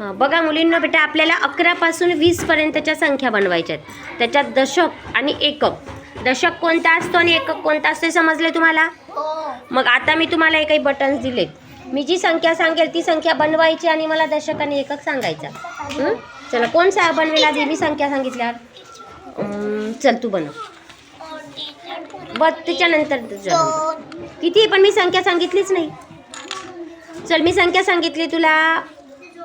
बघा मुलींना बेटा आपल्याला अकरापासून वीसपर्यंतच्या संख्या बनवायच्या आहेत. त्याच्यात दशक आणि एकक. दशक कोणता असतो आणि एकक कोणता असतो हे समजले तुम्हाला? हो. मग आता मी तुम्हाला हे काही बटन्स दिलेत. मी जी संख्या सांगेल ती संख्या बनवायची आणि मला दशक आणि एकक सांगायचा. हं? चला कोण सा बनवेल आधी? मी संख्या सांगितल्यावर. अं, चल तू बनव. बघ त्याच्यानंतर तुझं किती पण मी संख्या सांगितलीच नाही. चल मी संख्या सांगितली तुला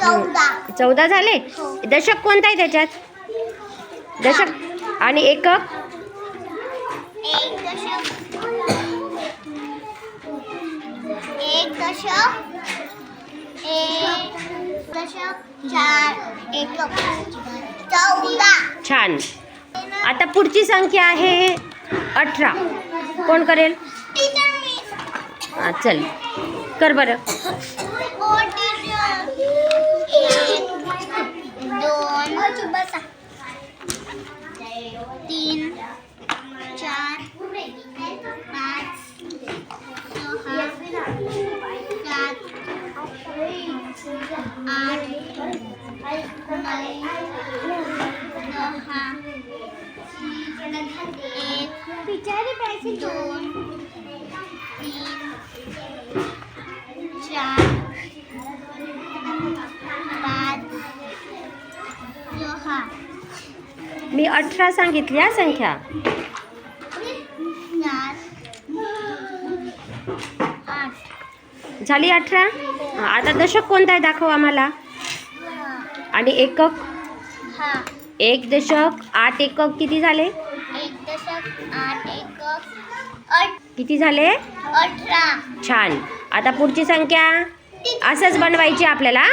चौदा. झाले? हो. दशक कोणता आहे त्याच्यात? दशक आणि एकक? एक दशक. एक दशक. एक दशक. चार. एक चौदा. छान. आता पुढची संख्या आहे अठरा. कोण करेल? हा, चल. कर बरं. सहा सात आठ नऊ दहा एक दोन तीन चार पाच सहा मी अठरा सांगितली हा संख्या? सात आठ झाली अठरा? आता दशक कोणता आहे दाखव आम्हाला. आणि एकक? एक दशक आठ एकक किती झाले? एक दशक आठ एक अठ किती झाले? अठरा. छान. आता पुढची संख्या असंच बनवायची आपल्याला?